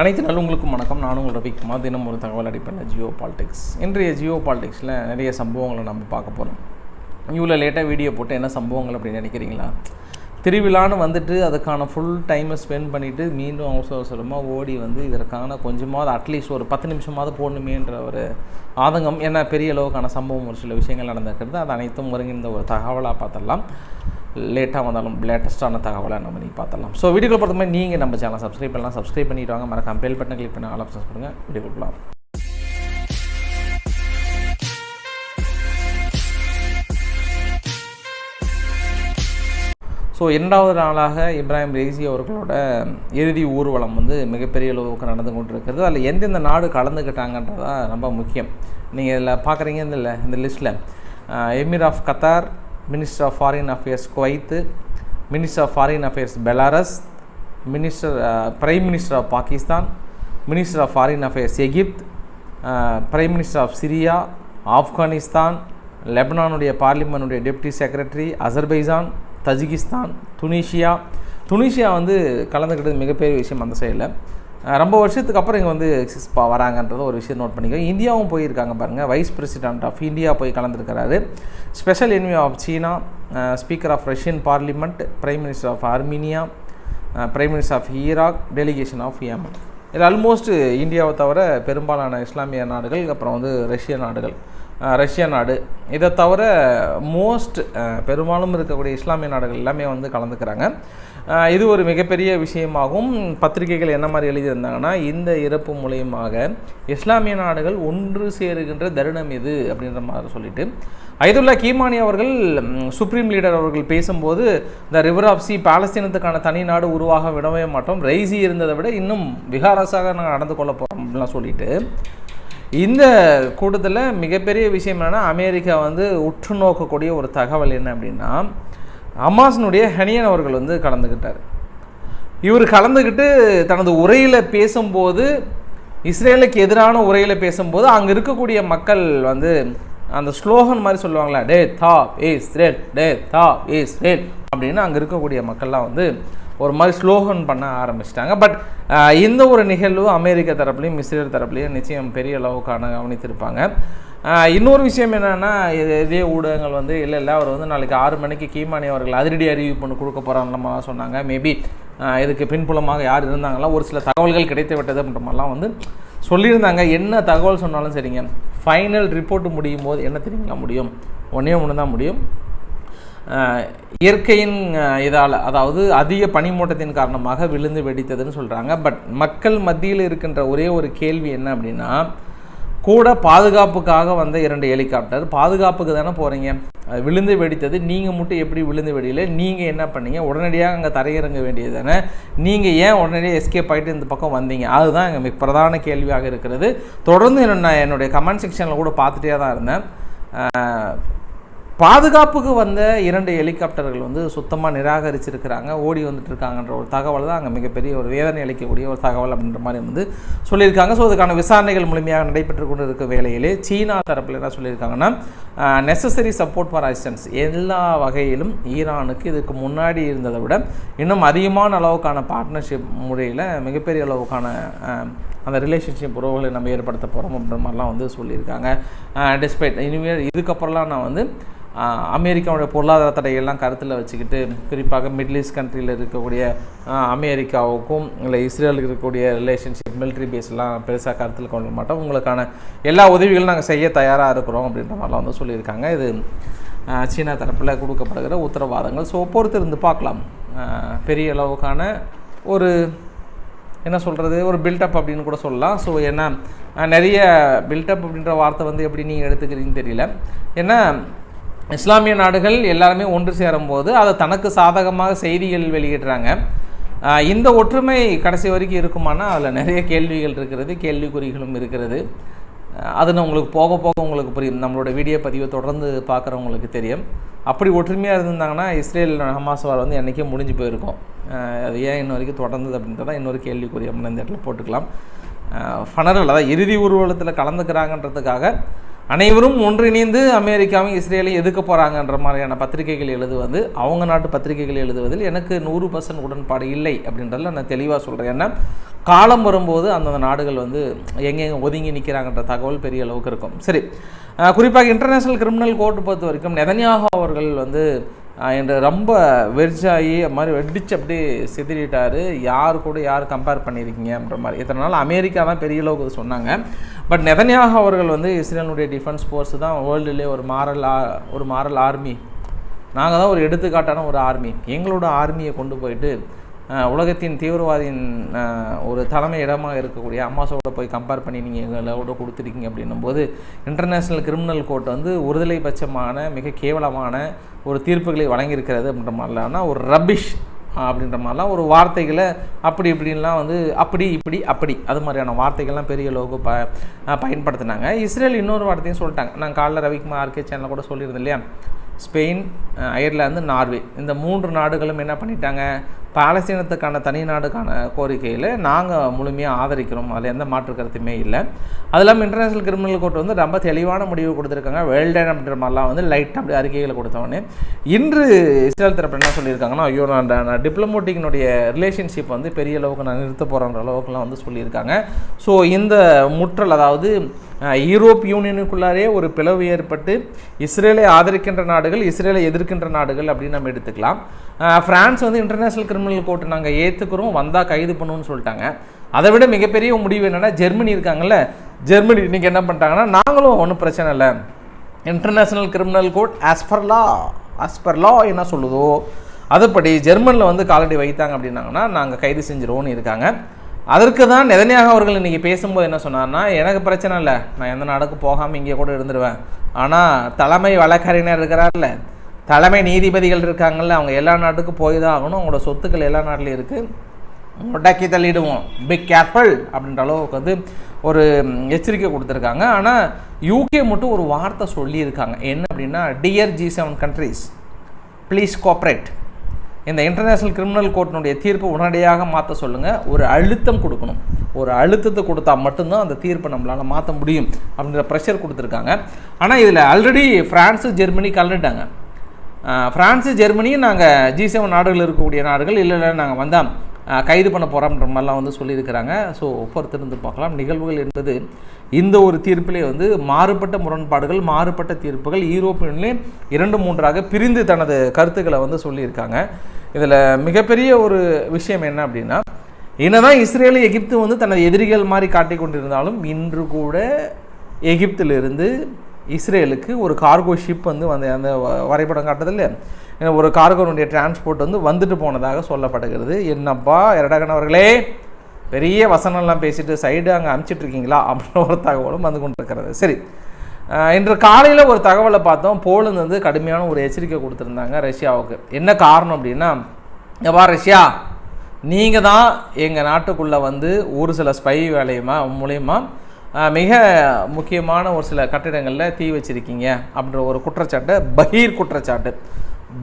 அனைத்து நல்லவங்களுக்கும் வணக்கம். நானும் உங்கள் ரவிக்குமார் தினம் ஒரு தகவல் அடிப்படையில் ஜியோ பாலிடிக்ஸ். இன்றைய ஜியோ பாலிடிக்ஸில் நிறைய சம்பவங்களை நம்ம பார்க்க போகிறோம் இவ்வளோ லேட்டாக வீடியோ போட்டு என்ன சம்பவங்கள் அப்படின்னு நினைக்கிறீங்களா? திருவிழான்னு வந்துட்டு அதுக்கான ஃபுல் டைமை ஸ்பெண்ட் பண்ணிவிட்டு மீண்டும் அவசர அவசரமாக ஓடி வந்து இதற்கான கொஞ்சமாவது அட்லீஸ்ட் ஒரு பத்து நிமிஷமாவது போடணுமேன்ற ஒரு ஆதங்கம். ஏன்னா பெரிய அளவுக்கான சம்பவம் ஒரு சில விஷயங்கள் நடந்திருக்கிறது. அது அனைத்தும் ஒருங்கிணைந்த ஒரு தகவலாக பார்த்துடலாம். லேட்டாக வந்தாலும் லேட்டஸ்ட்டான தகவலாக நம்ம நீ பார்த்துடலாம். ஸோ வீடியோக்கள் பொறுத்த மாதிரி நீங்கள் நம்ம சேனல் சப்ஸ்கிரைப் பண்ணலாம். சப்ஸ்கிரைப் பண்ணிவிட்டு வாங்க. மறக்காம பெல் பட்டன் கிளிக் பண்ணி ஆல் ஆப்ஷன்ஸ் கொடுங்க. வீடியோ கொடுக்கலாம் ஸோ இரண்டாவது நாளாக இப்ராஹிம் ரெய்சி அவர்களோட இறுதி ஊர்வலம் வந்து மிகப்பெரிய அளவுக்கு நடந்து கொண்டிருக்கிறது. அதில் எந்தெந்த நாடு கலந்துக்கிட்டாங்கன்றது தான் ரொம்ப முக்கியம். நீங்கள் இதில் பார்க்குறீங்க இந்த இந்த லிஸ்ட்டில் emir of Qatar minister of foreign affairs Kuwait minister of foreign affairs Belarus minister prime minister of Pakistan minister of foreign affairs Egypt prime minister of Syria Afghanistan லெபனானுடைய பார்லிமெண்ட்டுடைய deputy secretary Azerbaijan Tajikistan Tunisia. Tunisia வந்து கலந்துக்கிட்டது மிகப்பெரிய விஷயம் அந்த சைடில் ரொம்ப வருஷத்துக்கு அப்புறம் இங்கே வந்து சிஸ்பா வராங்கன்றத ஒரு விஷயம் நோட் பண்ணிக்கோ இந்தியாவும் போயிருக்காங்க பாருங்கள் வைஸ் பிரசிடென்ட் ஆஃப் இந்தியா போய் கலந்துருக்கிறாரு. Special envoy of China speaker of Russian parliament prime minister of Armenia prime minister of Iraq delegation of Yemen இது ஆல்மோஸ்ட் இந்தியாவை தவிர பெரும்பாலான இஸ்லாமிய நாடுகள் அப்புறம் வந்து ரஷ்ய நாடுகள். ரஷ்யா நாடு. இதை தவிர மோஸ்ட் பெரும்பாலும் இருக்கக்கூடிய இஸ்லாமிய நாடுகள் எல்லாமே வந்து கலந்துக்கிறாங்க. இது ஒரு மிகப்பெரிய விஷயமாகும். பத்திரிகைகள் என்ன மாதிரி எழுதியிருந்தாங்கன்னா இந்த இறப்பு மூலியமாக இஸ்லாமிய நாடுகள் ஒன்று சேருகின்ற தருணம் இது அப்படின்ற மாதிரி சொல்லிட்டு. ஐதுல்லா கீமானி அவர்கள் சுப்ரீம் லீடர் அவர்கள் பேசும்போது இந்த ரிவர் ஆஃப் சி பாலஸ்தீனத்துக்கான தனி நாடு உருவாக விடவே மாட்டோம். ரைசி இருந்ததை விட இன்னும் விகாரசாக நாங்கள் நடந்து கொள்ள போகிறோம் அப்படின்லாம் சொல்லிட்டு இந்த கூட்டத்தில் மிகப்பெரிய விஷயம் என்னென்னா அமெரிக்கா வந்து உற்று நோக்கக்கூடிய ஒரு தகவல் என்ன அப்படின்னா அமாசனுடைய ஹனியன் அவர்கள் வந்து கலந்துக்கிட்டார் இவர் கலந்துக்கிட்டு தனது உரையில் பேசும்போது இஸ்ரேலுக்கு எதிரான உரையில் பேசும்போது அங்கே இருக்கக்கூடிய மக்கள் வந்து அந்த ஸ்லோகன் மாதிரி சொல்லுவாங்களா டே தா இஸ்ரேல் டே தா இஸ்ரேல் அப்படின்னு அங்கே இருக்கக்கூடிய மக்கள்லாம் வந்து ஒரு மாதிரி ஸ்லோகன் பண்ண ஆரம்பிச்சிட்டாங்க. பட் இந்த ஒரு நிகழ்வு அமெரிக்க தரப்புலையும் இஸ்ரேல் தரப்புலையும் நிச்சயம் பெரிய அளவுக்கான கவனித்திருப்பாங்க. இன்னொரு விஷயம் என்னென்னா இதே ஊடகங்கள் வந்து இல்லை இல்லை அவர் வந்து நாளைக்கு ஆறு மணிக்கு கீமானி அவர்கள் அதிரடி அறிவிப்பு ஒன்று கொடுக்க போகிறாங்கன்னு சொன்னாங்க. மேபி இதுக்கு பின்புலமாக யார் இருந்தாங்களா ஒரு சில தகவல்கள் கிடைத்து விட்டது அப்படின்ற மாதிரிலாம் வந்து சொல்லியிருந்தாங்க. என்ன தகவல் சொன்னாலும் சரிங்க. ஃபைனல் ரிப்போர்ட் முடியும் போது என்ன தெரியுங்களா முடியும்? ஒன்றே ஒன்று தான் முடியும். இயற்கையின் இதால் அதாவது அதிக பனிமூட்டத்தின் காரணமாக விழுந்து வெடித்ததுன்னு சொல்கிறாங்க பட் மக்கள் மத்தியில் இருக்கின்ற ஒரே ஒரு கேள்வி என்ன அப்படின்னா கூட பாதுகாப்புக்காக வந்த இரண்டு ஹெலிகாப்டர். பாதுகாப்புக்கு தானே போகிறீங்க விழுந்து வெடித்தது நீங்கள் மட்டும் எப்படி விழுந்து வெடியில? நீங்கள் என்ன பண்ணீங்க? உடனடியாக அங்கே தரையிறங்க வேண்டியது தானே. நீங்கள் ஏன் உடனடியாக எஸ்கேப் ஆகிட்டு இந்த பக்கம் வந்தீங்க? அதுதான் எங்கள் மிக பிரதான கேள்வியாக இருக்கிறது. தொடர்ந்து நான் என்னுடைய கமெண்ட் செக்ஷனில் கூட பார்த்துட்டே தான் இருந்தேன். பாதுகாப்புக்கு வந்த இரண்டு ஹெலிகாப்டர்கள் வந்து சுத்தமாக நிராகரிச்சிருக்கிறாங்க. ஓடி வந்துட்டு இருக்காங்கன்ற ஒரு தகவல் தான் அங்கே மிகப்பெரிய ஒரு வேதனை அளிக்கக்கூடிய ஒரு தகவல் அப்படின்ற மாதிரி வந்து சொல்லியிருக்காங்க. ஸோ அதுக்கான விசாரணைகள் முழுமையாக நடைபெற்று கொண்டு இருக்க வேளையிலே சீனா தரப்பில் என்ன சொல்லியிருக்காங்கன்னா நெசசரி சப்போர்ட் ஃபார் அசிஸ்டன்ஸ் எல்லா வகையிலும் ஈரானுக்கு இதுக்கு முன்னாடி இருந்ததை விட இன்னும் அதிகமான அளவுக்கான பார்ட்னர்ஷிப் முறையில் மிகப்பெரிய அளவுக்கான அந்த ரிலேஷன்ஷிப் உறவுகளை நம்ம ஏற்படுத்த போகிறோம் அப்படின்ற மாதிரிலாம் வந்து சொல்லியிருக்காங்க. டிஸ்பைட் இனிமேல் இதுக்கப்புறம்லாம் நான் வந்து அமெரிக்காவுடைய பொருளாதார தடைகள்லாம் கருத்தில் வச்சுக்கிட்டு குறிப்பாக மிடில் ஈஸ்ட் கண்ட்ரியில் இருக்கக்கூடிய அமெரிக்காவுக்கும் இல்லை இஸ்ரேலுக்கு இருக்கக்கூடிய ரிலேஷன்ஷிப் மிலிட்ரி பேஸ்லாம் பெருசாக கருத்தில் கொள்ள மாட்டோம். உங்களுக்கான எல்லா உதவிகளும் நாங்கள் செய்ய தயாராக இருக்கிறோம் அப்படின்ற மாதிரிலாம் வந்து சொல்லியிருக்காங்க. இது சீனா தரப்பில் கொடுக்கப்படுகிற உத்தரவாதங்கள். ஸோ பொறுத்து இருந்து பார்க்கலாம் பெரிய அளவுக்கான ஒரு என்ன சொல்கிறது ஒரு பில்டப் அப்படின்னு கூட சொல்லலாம். ஸோ ஏன்னா நிறைய பில்டப் அப்படின்ற வார்த்தை வந்து எப்படி நீங்கள் எடுத்துக்கிறீங்கன்னு தெரியல. ஏன்னா இஸ்லாமிய நாடுகள் எல்லாருமே ஒன்று சேரும்போது அதை தனக்கு சாதகமாக செய்திகள் வெளியிடுறாங்க. இந்த ஒற்றுமை கடைசி வரைக்கும் இருக்குமானா? அதில் நிறைய கேள்விகள் இருக்கிறது கேள்விக்குறிகளும் இருக்கிறது. அது நான் உங்களுக்கு போக போக உங்களுக்கு புரியும். நம்மளோட வீடியோ பதிவை தொடர்ந்து பார்க்குறவங்களுக்கு தெரியும். அப்படி ஒற்றுமையாக இருந்திருந்தாங்கன்னா இஸ்ரேல் ஹமாஸ் வார் வந்து என்றைக்கே முடிஞ்சு போயிருக்கும். அது ஏன் இன்ன வரைக்கும் தொடர்ந்தது அப்படின்றத இன்னொரு கேள்விக்குறி அப்படின்னு இந்த இடத்துல போட்டுக்கலாம் ஃபனரல் அதாவது இறுதி ஊர்வலத்தில் கலந்துக்கிறாங்கன்றதுக்காக அனைவரும் ஒன்றிணைந்து அமெரிக்காவும் இஸ்ரேலையும் எதுக்க போகிறாங்கன்ற மாதிரியான பத்திரிகைகள் எழுதுவது அவங்க நாட்டு பத்திரிகைகள் எழுதுவதில் எனக்கு நூறு பர்சன்ட் உடன்பாடு இல்லை அப்படின்றதில் நான் தெளிவாக சொல்கிறேன் ஏன்னா காலம் வரும்போது அந்தந்த நாடுகள் வந்து எங்கெங்கே ஒதுங்கி நிற்கிறாங்கன்ற தகவல் பெரிய அளவுக்கு இருக்கும். சரி குறிப்பாக இன்டர்நேஷ்னல் கிரிமினல் கோர்ட் பொறுத்த வரைக்கும் நெதன்யாகோ அவர்கள் வந்து என்று ரொம்ப வெர்ஜாகி அது மாதிரி வெடிச்சு அப்படியே சிதறிட்டார். யார் கூட யார் கம்பேர் பண்ணியிருக்கீங்கன்ற மாதிரி. இத்தனை நாள் அமெரிக்கா தான் பெரிய அளவுக்கு சொன்னாங்க. பட் நெதன்யாக அவர்கள் வந்து இஸ்ரேலுடைய டிஃபென்ஸ் ஃபோர்ஸ் தான் வேர்ல்டுலே ஒரு மாரல் ஆ- ஒரு மாரல் ஆர்மி நாங்கள் தான் ஒரு எடுத்துக்காட்டான ஒரு ஆர்மி எங்களோட ஆர்மியை கொண்டு போயிட்டு உலகத்தின் தீவிரவாதியின் ஒரு தலைமை இடமாக இருக்கக்கூடிய அம்மாசோட போய் கம்பேர் பண்ணி நீங்கள் எங்களோட கொடுத்துருக்கீங்க அப்படின்னும் போது இன்டர்நேஷ்னல் கிரிமினல் கோர்ட் வந்து ஒருதலை பட்சமான மிக கேவலமான ஒரு தீர்ப்புகளை வழங்கியிருக்கிறது அப்படின்ற மாதிரிலாம். ஒரு ரபிஷ் அப்படின்ற மாதிரிலாம் ஒரு வார்த்தைகளை அப்படி இப்படின்லாம் வந்து அப்படி இப்படி அப்படி. அது மாதிரியான வார்த்தைகள்லாம் பெரிய அளவுக்கு ப பயன்படுத்தினாங்க. இஸ்ரேல் இன்னொரு வார்த்தையும் சொல்லிட்டாங்க. நான் காலைல ரவிக்குமார் ஆர்கே சேனலில் கூட சொல்லியிருந்தேன் இல்லையா? Spain Ireland Norway. இந்த மூன்று நாடுகளும் என்ன பண்ணிட்டாங்க? பாலஸ்தீனத்துக்கான தனி நாடுக்கான கோரிக்கையில் நாங்கள் முழுமையாக ஆதரிக்கிறோம். அதில் எந்த மாற்று கருத்துமே இல்லை. அது இல்லாமல் இன்டர்நேஷனல் கிரிமினல் கோர்ட் வந்து ரொம்ப தெளிவான முடிவு கொடுத்துருக்காங்க. வெல்டன் அப்படின்ற மாதிரிலாம் வந்து லைட்டாக அப்படி அறிக்கைகளை கொடுத்தவொடனே. இன்று இஸ்ரேல் தரப்பு என்ன சொல்லியிருக்காங்கன்னா ஐயோ நான் நான் டிப்ளமோட்டிக்கினுடைய ரிலேஷன்ஷிப் வந்து பெரிய அளவுக்கு நான் நிறுத்த போகிறன்ற அளவுக்குலாம் வந்து சொல்லியிருக்காங்க. ஸோ இந்த முற்றல் அதாவது யூரோப் யூனியனுக்குள்ளாரே ஒரு பிளவு ஏற்பட்டு இஸ்ரேலை ஆதரிக்கின்ற நாடுகள் இஸ்ரேலை எதிர்க்கின்ற நாடுகள் அப்படின்னு நம்ம எடுத்துக்கலாம். ஃப்ரான்ஸ் வந்து இன்டர்நேஷனல் கிரிமினல் கோர்ட் நாங்கள் ஏற்றுக்கிறோம் வந்தால் கைது பண்ணுவோம்னு சொல்லிட்டாங்க. அதை விட மிகப்பெரிய முடிவு என்னென்னா ஜெர்மனி இருக்காங்கல்ல ஜெர்மனி இன்றைக்கி என்ன பண்ணிட்டாங்கன்னா நாங்களும் ஒன்றும் பிரச்சனை இல்லை. International criminal court as per law as per law என்ன சொல்லுதோ அதுபடி ஜெர்மனில் வந்து காலடி வைத்தாங்க அப்படின்னாங்கன்னா நாங்கள் கைது செஞ்சிருவோம்னு இருக்காங்க. அதற்கு தான் நெதனியாக அவர்கள் இன்றைக்கி பேசும்போது என்ன சொன்னார்னா எனக்கு பிரச்சனை இல்லை. நான் எந்த நாடுக்கு போகாமல் இங்கே கூட இருந்துருவேன். ஆனால் தலைமை வழக்கறிஞர் இருக்கிறார்ல தலைமை நீதிபதிகள் இருக்காங்கல்ல அவங்க எல்லா நாட்டுக்கும் போய் தான் ஆகணும். அவங்களோட சொத்துக்கள் எல்லா நாட்டிலையும் இருக்குது முடக்கி தள்ளிடுவோம். பிக் கேர்ஃபுல் அப்படின்ற அளவுக்கு வந்து ஒரு எச்சரிக்கை கொடுத்துருக்காங்க. ஆனால் யூகே மட்டும் ஒரு வார்த்தை சொல்லியிருக்காங்க. என்ன அப்படின்னா dear G seven countries please cooperate இந்த இன்டர்நேஷ்னல் கிரிமினல் கோர்ட்டினுடைய தீர்ப்பை உடனடியாக மாற்ற சொல்லுங்கள் ஒரு அழுத்தம் கொடுக்கணும். ஒரு அழுத்தத்தை கொடுத்தா மட்டும்தான் அந்த தீர்ப்பை நம்மளால் மாற்ற முடியும் அப்படின்ற ப்ரெஷர் கொடுத்துருக்காங்க. ஆனால் இதில் ஆல்ரெடி ஃப்ரான்ஸு ஜெர்மனி கலந்துட்டாங்க. ஃப்ரான்ஸு ஜெர்மனியும் நாங்கள் ஜி செவன் நாடுகள் இருக்கக்கூடிய நாடுகள். இல்லை இல்லை நாங்கள் வந்தால் கைது பண்ண போகிறோம்ன்ற மாதிரிலாம் வந்து சொல்லியிருக்கிறாங்க. ஸோ பொறுத்திருந்து பார்க்கலாம். நிகழ்வுகள் என்பது இந்த ஒரு தீர்ப்பிலே வந்து மாறுபட்ட முரண்பாடுகள் மாறுபட்ட தீர்ப்புகள் யூரோப்பியன்லேயும் இரண்டு மூன்றாக பிரிந்து தனது கருத்துக்களை வந்து சொல்லியிருக்காங்க. இதில் மிகப்பெரிய ஒரு விஷயம் என்ன அப்படின்னா என்னதான் இஸ்ரேல் எகிப்து வந்து தனது எதிரிகள் மாதிரி காட்டிக் கொண்டிருந்தாலும் இன்று கூட எகிப்திலிருந்து இஸ்ரேலுக்கு ஒரு கார்கோ ஷிப் வந்து வந்து அந்த வ- வரைபடம் காட்டுறதில்ல ஏன்னா ஒரு கார்கோனுடைய டிரான்ஸ்போர்ட் வந்து வந்துட்டு போனதாக சொல்லப்படுகிறது. என்னப்பா இரடகன் அவர்களே பெரிய வசனம்லாம் பேசிட்டு சைடு அங்கே அமுச்சிட்ருக்கீங்களா அப்படின்னு அப்படின்ற ஒரு தகவலும் வந்து கொண்டிருக்கிறது. சரி. இன்று காலையில் ஒரு தகவலை பார்த்தோம். போலந்து வந்து கடுமையான ஒரு எச்சரிக்கை கொடுத்துருந்தாங்க ரஷ்யாவுக்கு. என்ன காரணம் அப்படின்னா எப்பா ரஷ்யா நீங்கள் தான் எங்கள் நாட்டுக்குள்ளே வந்து ஒரு சில ஸ்பை வேலையுமா மூலயமா மிக முக்கியமான ஒரு சில கட்டிடங்களில் தீ வச்சிருக்கீங்க அப்படின்ற ஒரு குற்றச்சாட்டு பகீர் குற்றச்சாட்டு.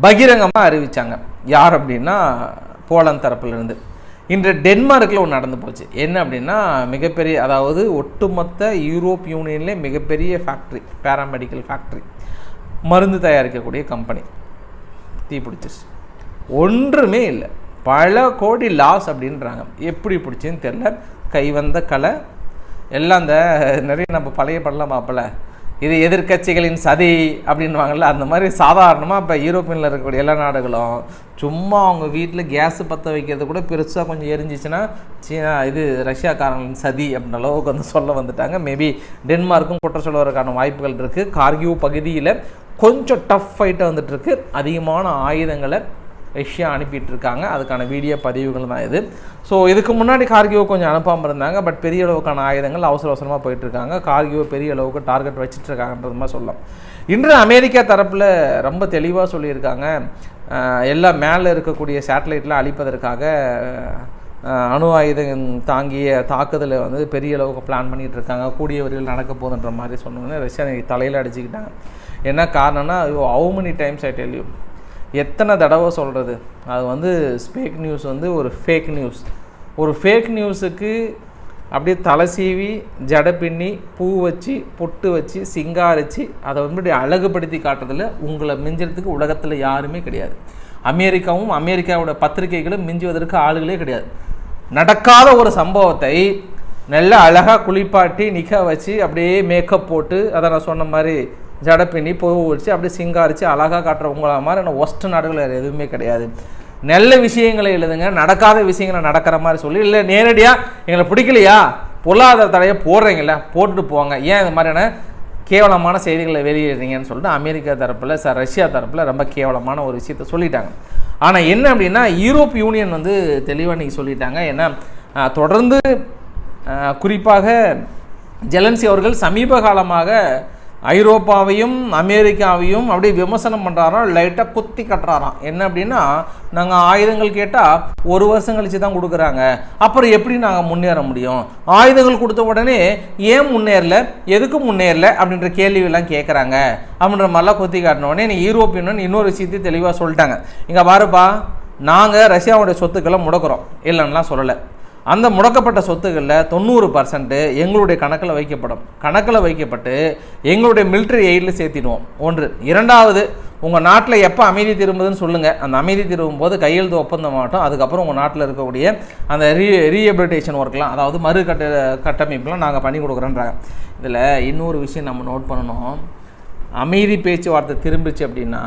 பகிரங்கமாக அறிவித்தாங்க யார் அப்படின்னா போலந்து தரப்பிலிருந்து. இன்று டென்மார்க்கில் ஒன்று நடந்து போச்சு. என்ன அப்படின்னா மிகப்பெரிய அதாவது ஒட்டுமொத்த யூரோப் யூனியன்லே மிகப்பெரிய ஃபேக்ட்ரி பேராமெடிக்கல் ஃபேக்ட்ரி மருந்து தயாரிக்கக்கூடிய கம்பெனி தீ பிடிச்சிருச்சு. ஒன்றுமே இல்லை. பல கோடி லாஸ் அப்படின்றாங்க. எப்படி பிடிச்சுன்னு தெரில கைவந்த கலை எல்லாம் அந்த நிறைய நம்ம பழைய படம்லாம் பார்ப்பல இது எதிர்க்கட்சிகளின் சதி அப்படின்வாங்கள்ல அந்த மாதிரி சாதாரணமாக இப்போ யூரோப்பியனில் இருக்கக்கூடிய எல்லா நாடுகளும் சும்மா அவங்க வீட்டில் கேஸ் பற்ற வைக்கிறது கூட பெருசாக கொஞ்சம் எரிஞ்சிச்சுன்னா சீனா இது ரஷ்யாக்காரங்களின் சதி அப்படின்ற அளவுக்கு வந்து சொல்ல வந்துட்டாங்க. மேபி டென்மார்க்கும் குற்றம் சொல்வதற்கான வாய்ப்புகள் இருக்குது கார்கியூ பகுதியில் கொஞ்சம் டஃப் ஃபைட்டாக வந்துட்டுருக்கு அதிகமான ஆயுதங்களை ரஷ்யா அனுப்பிட்டுருக்காங்க. அதுக்கான வீடியோ பதிவுகள் தான் இது. ஸோ இதுக்கு முன்னாடி கார்கியோ கொஞ்சம் அனுப்பாமல் இருந்தாங்க. பட் பெரிய அளவுக்கான ஆயுதங்கள் அவசர அவசரமாக போயிட்டுருக்காங்க. கார்கியோ பெரிய அளவுக்கு டார்கெட் வச்சுட்ருக்காங்கன்றது மாதிரி சொல்லலாம். இன்று அமெரிக்கா தரப்பில் ரொம்ப தெளிவாக சொல்லியிருக்காங்க. எல்லா மேலே இருக்கக்கூடிய சேட்டலைட்டில் அழிப்பதற்காக அணு ஆயுதம் தாங்கிய தாக்குதலை வந்து பெரிய அளவுக்கு பிளான் பண்ணிகிட்டு இருக்காங்க கூடிய வரையில் நடக்க போதுன்ற மாதிரி சொன்னோன்னே ரஷ்யா தலையில் அடிச்சுக்கிட்டாங்க. என்ன காரணம்னா ஐயோ how many times I tell you எத்தனை தடவை சொல்கிறது அது வந்து ஸ்பேக் நியூஸ் வந்து ஒரு ஃபேக் நியூஸ் ஒரு ஃபேக் நியூஸுக்கு அப்படியே தலை சீவி ஜடை பின்னி பூ வச்சு பொட்டு வச்சு சிங்காரிச்சு அதை வந்து அழகுபடுத்தி காட்டுறதில் உங்களை மிஞ்சுறதுக்கு உலகத்தில் யாருமே கிடையாது. அமெரிக்காவும் அமெரிக்காவோட பத்திரிகைகளும் மிஞ்சுவதற்கு ஆளுகளே கிடையாது. நடக்காத ஒரு சம்பவத்தை நல்ல அழகாக குளிப்பாட்டி நிற்க வச்சு அப்படியே மேக்கப் போட்டு அதை நான் சொன்ன மாதிரி ஜடை பின்னி பூ வச்சு அப்படியே சிங்காரிச்சு அழகாக காட்டுற உங்களை மாதிரி நான் ஒஸ்ட் நாடுகள் வேறு எதுவுமே கிடையாது. நல்ல விஷயங்களை எழுதுங்க நடக்காத விஷயங்களை நடக்கிற மாதிரி சொல்லி. இல்லை நேரடியாக எங்களை பிடிக்கலையா? பொருளாதார தடையை போடுறீங்கள போட்டுட்டு போவாங்க ஏன் இந்த மாதிரியான கேவலமான செய்திகளை வெளியிடுறீங்கன்னு சொல்லிட்டு அமெரிக்கா தரப்பில் ச ரஷ்யா தரப்பில் ரொம்ப கேவலமான ஒரு விஷயத்த சொல்லிட்டாங்க. ஆனால் என்ன அப்படின்னா யூரோப் யூனியன் வந்து தெளிவாக நீங்கள் சொல்லிட்டாங்க. ஏன்னா தொடர்ந்து குறிப்பாக ஜெலன்சி அவர்கள் சமீப காலமாக ஐரோப்பாவையும் அமெரிக்காவையும் அப்படியே விமர்சனம் பண்ணுறாராம் லைட்டாக குத்தி கட்டுறாராம். என்ன அப்படின்னா நாங்கள் ஆயுதங்கள் கேட்டால் ஒரு வருஷம் கழிச்சு தான் கொடுக்குறாங்க. அப்புறம் எப்படி நாங்கள் முன்னேற முடியும்? ஆயுதங்கள் கொடுத்த உடனே ஏன் முன்னேறல? எதுக்கு முன்னேறல? அப்படின்ற கேள்வியெல்லாம் கேட்குறாங்க அப்படின்ற மாதிரிலாம் குத்தி காட்டின உடனே நீ யூரோப்பியன் இன்னொரு விஷயத்தையும் தெளிவாக சொல்லிட்டாங்க. இங்கே பாருப்பா நாங்கள் ரஷ்யாவுடைய சொத்துக்களை முடக்கிறோம். இல்லைன்னா சொல்லலை. அந்த முடக்கப்பட்ட சொத்துக்களில் தொண்ணூறு பர்சன்ட்டு எங்களுடைய கணக்கில் வைக்கப்படும். கணக்கில் வைக்கப்பட்டு எங்களுடைய மிலிட்ரி எய்டில் சேர்த்திடுவோம். ஒன்று. இரண்டாவது உங்கள் நாட்டில் எப்போ அமைதி திரும்புதுன்னு சொல்லுங்கள் அந்த அமைதி திரும்பும் போது கையெழுத்து ஒப்பந்தம் மாட்டோம். அதுக்கப்புறம் உங்கள் நாட்டில் இருக்கக்கூடிய அந்த ரீ ரீஹபிலிட்டேஷன் ஒர்க்லாம் அதாவது மறு கட்ட கட்டமைப்புலாம் நாங்கள் பண்ணி கொடுக்குறோன்றாங்க. இதில் இன்னொரு விஷயம் நம்ம நோட் பண்ணணும். அமைதி பேச்சுவார்த்தை திரும்பிச்சு அப்படின்னா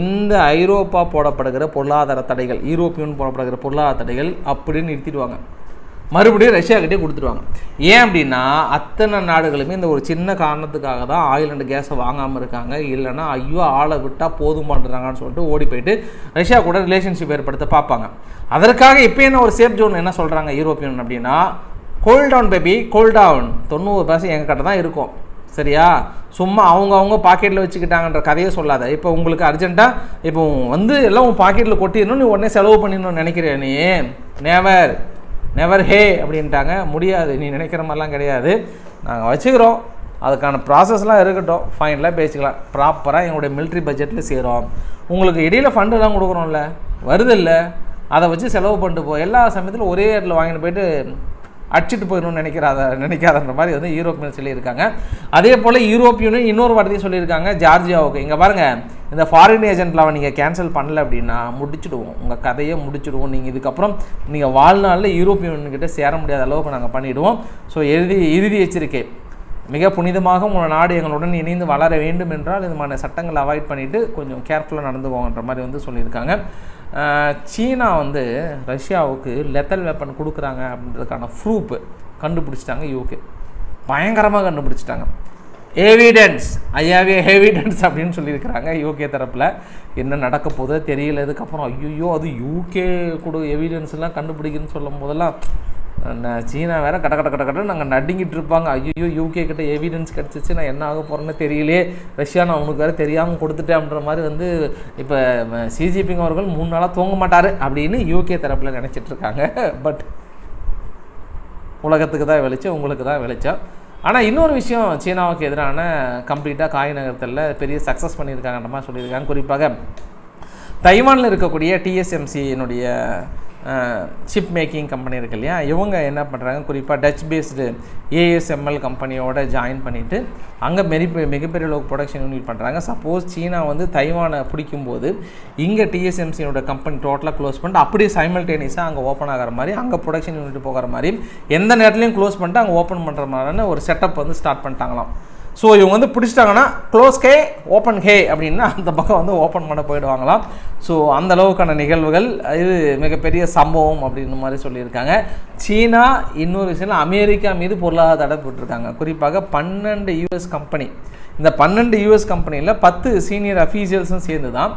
இந்த ஐரோப்பா போடப்படுகிற பொருளாதார தடைகள் யூரோப்பியன் போடப்படுகிற பொருளாதார தடைகள் அப்படின்னு நிறுத்திடுவாங்க. மறுபடியும் ரஷ்யாக்கிட்டே கொடுத்துருவாங்க. ஏன் அப்படின்னா அத்தனை நாடுகளுமே இந்த ஒரு சின்ன காரணத்துக்காக தான் ஆயில் அண்ட் கேஸை வாங்காமல் இருக்காங்க. இல்லைன்னா ஐயோ ஆளை விட்டால் போதும் பண்ணுறாங்கன்னு சொல்லிட்டு ஓடி போயிட்டு ரஷ்யா கூட ரிலேஷன்ஷிப் ஏற்படுத்த பார்ப்பாங்க. அதற்காக இப்போ என்ன ஒரு சேஃப் ஜோன் என்ன சொல்கிறாங்க யூரோப்பியன் அப்படின்னா cool down baby cool down தொண்ணூறு பர்சன்ட் எங்கள் கிட்ட தான் இருக்கும். சரியா? சும்மா அவங்க அவங்க பாக்கெட்டில் வச்சுக்கிட்டாங்கன்ற கதையை சொல்லாத. இப்போ உங்களுக்கு அர்ஜென்ட்டாக இப்போ வந்து எல்லாம் உன் பாக்கெட்டில் கொட்டிடணும் நீ உடனே செலவு பண்ணிடணும்னு நினைக்கிறேன் நீ? நேவர் நெவர் ஹே அப்படின்ட்டாங்க. முடியாது நீ நினைக்கிற மாதிரிலாம் கிடையாது. நாங்கள் வச்சுக்கிறோம். அதுக்கான ப்ராசஸ்லாம் இருக்கட்டும். ஃபைனலாக பேசிக்கலாம். ப்ராப்பராக எங்களுடைய மிலிட்ரி பட்ஜெட்டில் சேரும். உங்களுக்கு இடையில ஃபண்டுலாம் கொடுக்குறோம்ல வருது இல்லை அதை வச்சு செலவு பண்ணிட்டு போ. எல்லா சமயத்திலும் ஒரே இடத்துல வாங்கிட்டு போயிட்டு அடிச்சிட்டு போயிடணும்னு நினைக்கிறாத நினைக்காதன்ற மாதிரி வந்து யூரோப்பியன் சொல்லியிருக்காங்க அதே போல் யூரோப்பியனும் இன்னொரு வார்த்தையும் சொல்லியிருக்காங்க. ஜார்ஜியாவுக்கு. இங்கே பாருங்கள் இந்த ஃபாரின் ஏஜென்ட்லாம் நீங்கள் கேன்சல் பண்ணல அப்படின்னா முடிச்சிடுவோம். உங்கள் கதையை முடிச்சுடுவோம். நீங்கள் இதுக்கப்புறம் நீங்கள் வாழ்நாளில் யூரோப்பியன்கிட்ட சேர முடியாத அளவுக்கு நாங்கள் பண்ணிவிடுவோம் ஸோ இறுதி இறுதி எச்சரிக்கை. மிக புனிதமாக உங்கள் நாடு எங்களுடன் இணைந்து வளர வேண்டும் என்றால் இதுமான சட்டங்களை அவாய்ட் பண்ணிவிட்டு கொஞ்சம் கேர்ஃபுல்லாக நடந்துவோங்கன்ற மாதிரி வந்து சொல்லியிருக்காங்க. சீனா வந்து ரஷ்யாவுக்கு லெத்தல் வெப்பன் கொடுக்குறாங்க அப்படின்றதுக்கான ப்ரூப்பு கண்டுபிடிச்சிட்டாங்க யூகே பயங்கரமாக கண்டுபிடிச்சிட்டாங்க. எவிடன்ஸ் ஐயாவே எவிடன்ஸ் அப்படின்னு சொல்லியிருக்கிறாங்க. யூகே தரப்பில். என்ன நடக்க போதோ தெரியல. இதுக்கப்புறம் ஐயோ அது யூகே கொடு எவிடன்ஸ்லாம் கண்டுபிடிக்குன்னு சொல்லும் போதெல்லாம் சீனா வேற கட கட கட கட நாங்கள் நடுங்கிட்டு இருப்பாங்க. ஐயோ யூகே கிட்ட எவிடன்ஸ் கிடச்சிச்சு நான் என்ன ஆக போகிறேன்னு தெரியலையே. ரஷ்யா நான் அவனுக்கு வேறு தெரியாமல் கொடுத்துட்டேன் அப்படின்ற மாதிரி வந்து இப்போ சிஜிபிங் அவர்கள் மூணு நாளாக தூங்க மாட்டார் அப்படின்னு யூகே தரப்பில் நினச்சிட்ருக்காங்க பட் உலகத்துக்கு தான் வெளிச்சம் உங்களுக்கு தான் வெளிச்சம். ஆனால் இன்னொரு விஷயம் சீனாவுக்கு எதிரான கம்ப்ளீட்டாக காய் நகரத்தில் பெரிய சக்ஸஸ் பண்ணியிருக்காங்கன்ற மாதிரி சொல்லியிருக்காங்க. குறிப்பாக தைவானில் இருக்கக்கூடிய டிஎஸ்எம்சியினுடைய சிப் மேக்கிங் கம்பெனி இருக்கு இல்லையா? இவங்க என்ன பண்ணுறாங்க குறிப்பாக டச் பேஸ்டு ஏஎஸ்எம்எல் கம்பெனியோட ஜாயின் பண்ணிவிட்டு அங்கே மெரி மிகப்பெரிய அளவுக்கு ப்ரொடக்ஷன் யூனிட் பண்ணுறாங்க சப்போஸ் சீனா வந்து தைவானை பிடிக்கும்போது இங்கே டிஎஸ்எம்சியோட கம்பெனி டோட்டலாக க்ளோஸ் பண்ணிட்டு அப்படியே சைமல்டேனியஸாக அங்கே ஓப்பன் ஆகிற மாதிரி அங்கே ப்ரொடக்ஷன் யூனிட் போகிற மாதிரி எந்த நேரத்துலையும் க்ளோஸ் பண்ணிட்டு அங்கே ஓப்பன் பண்ணுற மாதிரியான ஒரு செட்டப் வந்து ஸ்டார்ட் பண்ணிட்டாங்களாம். ஸோ இவங்க வந்து பிடிச்சிட்டாங்கன்னா க்ளோஸ் கே ஓப்பன் ஹே அப்படின்னா அந்த பக்கம் வந்து ஓப்பன் பண்ண போயிடுவாங்களாம். ஸோ அந்த அளவுக்கான நிகழ்வுகள் இது மிகப்பெரிய சம்பவம் அப்படின்ற மாதிரி சொல்லியிருக்காங்க. சீனா இன்னொரு விஷயம் அமெரிக்கா மீது பொருளாதார தடை போட்டிருக்காங்க. குறிப்பாக பன்னெண்டு யூஎஸ் கம்பெனி இந்த பன்னெண்டு யூஎஸ் கம்பெனியில் பத்து சீனியர் அஃபீஷியல்ஸும் சேர்ந்து தான்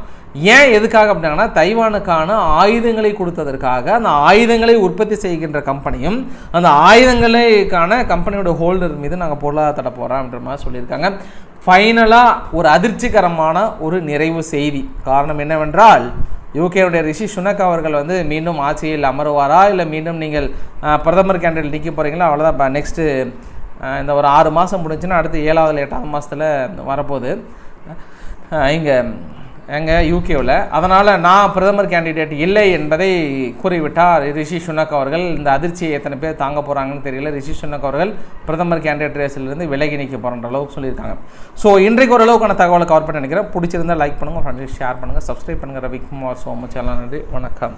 ஏன் எதுக்காக அப்படின்னா தைவானுக்கான ஆயுதங்களை கொடுத்ததற்காக அந்த ஆயுதங்களை உற்பத்தி செய்கின்ற கம்பெனியும் அந்த ஆயுதங்களுக்கான கம்பெனியோட ஹோல்டர் மீது நாங்கள் பொருளாதார தட போகிறோம்ன்ற மாதிரி சொல்லியிருக்காங்க. ஃபைனலாக ஒரு அதிர்ச்சிகரமான ஒரு நிறைவு செய்தி. காரணம் என்னவென்றால் யூகேவுடைய ரிஷி சுனக் அவர்கள் வந்து மீண்டும் ஆட்சியில் அமருவாரா? இல்லை மீண்டும் நீங்கள் பிரதமர் கேண்டிடேட் நிற்க போகிறீங்களா அவ்வளோதான் நெக்ஸ்ட்டு இந்த ஒரு ஆறு மாதம் முடிஞ்சுன்னா அடுத்து ஏழாவது எட்டாவது மாதத்தில் வரப்போகுது. இங்கே எங்கள் யூகேவில் அதனால் நான் பிரதமர் கேண்டிடேட் இல்லை என்பதை கூறிவிட்டார் ரிஷி சுனக் அவர்கள். இந்த அதிர்ச்சியை எத்தனை பேர் தாங்க போகிறாங்கன்னு தெரியல. ரிஷி சுனக் அவர்கள் பிரதமர் கேண்டிடேட் ரேஸிலிருந்து விலகி நிற்க போகிற அளவுக்கு சொல்லியிருக்காங்க. ஸோ இன்றைக்கு ஓரளவுக்கான தகவலை கவர் பண்ணி நினைக்கிறேன். பிடிச்சிருந்தா லைக் பண்ணுங்கள் ஃப்ரெண்ட்ஸ் ஷேர் பண்ணுங்கள் சப்ஸ்கிரைப் பண்ணுங்கள் ரவிக்குமார் சோமு சேனல் நன்றி. வணக்கம்.